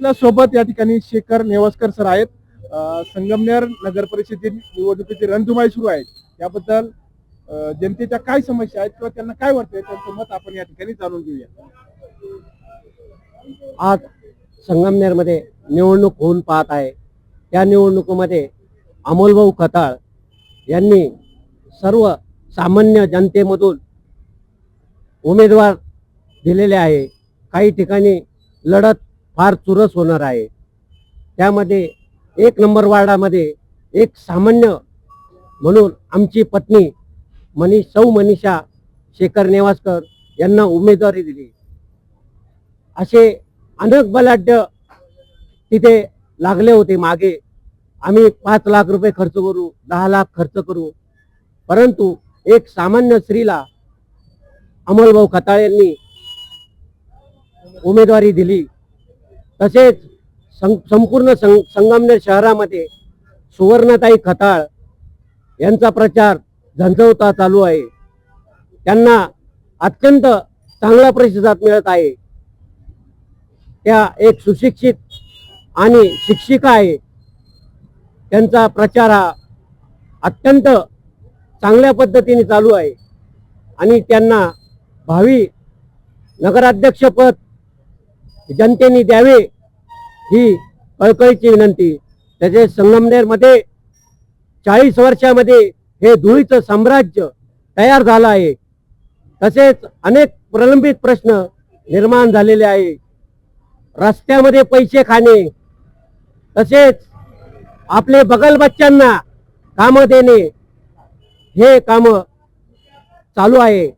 आपल्यासोबत या ठिकाणी शेखर नेवासकर सर आहेत. संगमनेर नगर परिषदेतील निवडणुकीची रणधुमाई सुरू आहे याबद्दल जनतेच्या काय समस्या आहेत किंवा त्यांना काय वाटतंय त्यांचं मत आपण या ठिकाणी जाणून घेऊया. आज संगमनेरमध्ये निवडणूक होऊन पाहत आहे. त्या निवडणुकीमध्ये अमोलभाऊ खताळ यांनी सर्व सामान्य जनतेमधून उमेदवार दिलेले आहे. काही ठिकाणी लढत फार चुरस होणार आहे. त्यामध्ये एक नंबर वार्डामध्ये एक सामान्य म्हणून आमची पत्नी मनी सौ मनीषा शेखर नेवासकर यांना उमेदवारी दिली. असे अनेक बलाढ्य तिथे लागले होते मागे. आम्ही पाच लाख रुपये खर्च करू दहा लाख खर्च करू. परंतु एक सामान्य स्त्रीला अमोलभाऊ खताळ यांनी उमेदवारी दिली. तसेच सं संपूर्ण सं संगमनेर शहरामध्ये सुवर्णताई खताळ यांचा प्रचार झंझवता चालू आहे. त्यांना अत्यंत चांगला प्रतिसाद मिळत आहे. त्या एक सुशिक्षित आणि शिक्षिका आहे. त्यांचा प्रचार हा अत्यंत चांगल्या पद्धतीने चालू आहे. आणि त्यांना भावी नगराध्यक्षपद जनतेने द्यावे ही कळकळीची विनंती. त्याचे संगमनेरमध्ये चाळीस वर्षामध्ये हे धुळीचं साम्राज्य तयार झालं आहे. तसेच अनेक प्रलंबित प्रश्न निर्माण झालेले आहे. रस्त्यामध्ये पैसे खाणे तसेच आपले बगल बच्चांना कामं देणे हे कामं चालू आहे.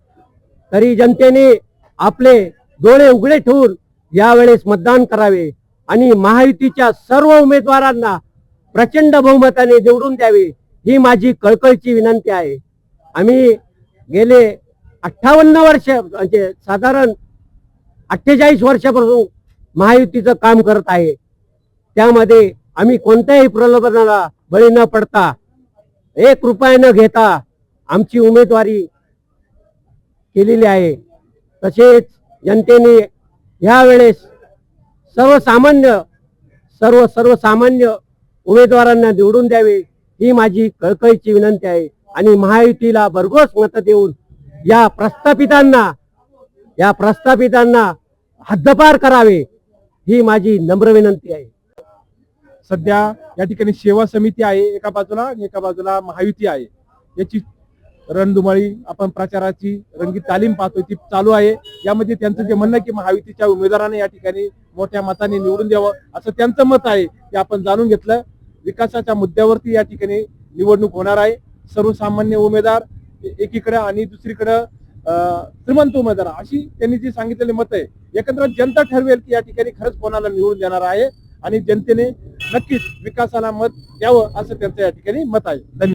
तरी जनतेने आपले डोळे उघडे ठेवून यावेळेस मतदान करावे आणि महायुतीच्या सर्व उमेदवारांना प्रचंड बहुमताने निवडून द्यावे ही माझी कळकळची विनंती आहे. आम्ही गेले अठ्ठावन्न वर्ष म्हणजे साधारण अठ्ठेचाळीस वर्षापासून महायुतीचं काम करत आहे. त्यामध्ये आम्ही कोणत्याही प्रलोभनाला बळी न पडता एक रुपया न घेता आमची उमेदवारी केलेली आहे. तसेच जनतेने यावेळेस सर्वसामान्य सर्व सर्वसामान्य उमेदवारांना निवडून द्यावे ही माझी कळकळीची विनंती आहे. आणि महायुतीला भरघोस मत देऊन या प्रस्थापितांना या प्रस्थापितांना हद्दपार करावे ही माझी नम्र विनंती आहे. सध्या या ठिकाणी सेवा समिती आहे एका बाजूला आणि एका बाजूला महायुती आहे. याची रणधुमाळी आपण प्रचाराची रंगीत तालीम पाहतोय ती चालू आहे. यामध्ये त्यांचं जे म्हणणं की महायुतीच्या उमेदवाराने या ठिकाणी मोठ्या मताने निवडून द्यावं असं त्यांचं मत आहे ते आपण जाणून घेतलं. विकासाच्या मुद्द्यावरती या ठिकाणी निवडणूक होणार आहे. सर्वसामान्य उमेदवार एकीकडे आणि दुसरीकडं अं, श्रीमंत उमेदवार अशी त्यांनी जी सांगितलेली मत आहे एकंदरीत जनता ठरवेल की या ठिकाणी खरंच कोणाला निवडून देणार आहे आणि जनतेने नक्कीच विकासाला मत द्यावं असं त्यांचं या ठिकाणी मत आहे. धन्यवाद.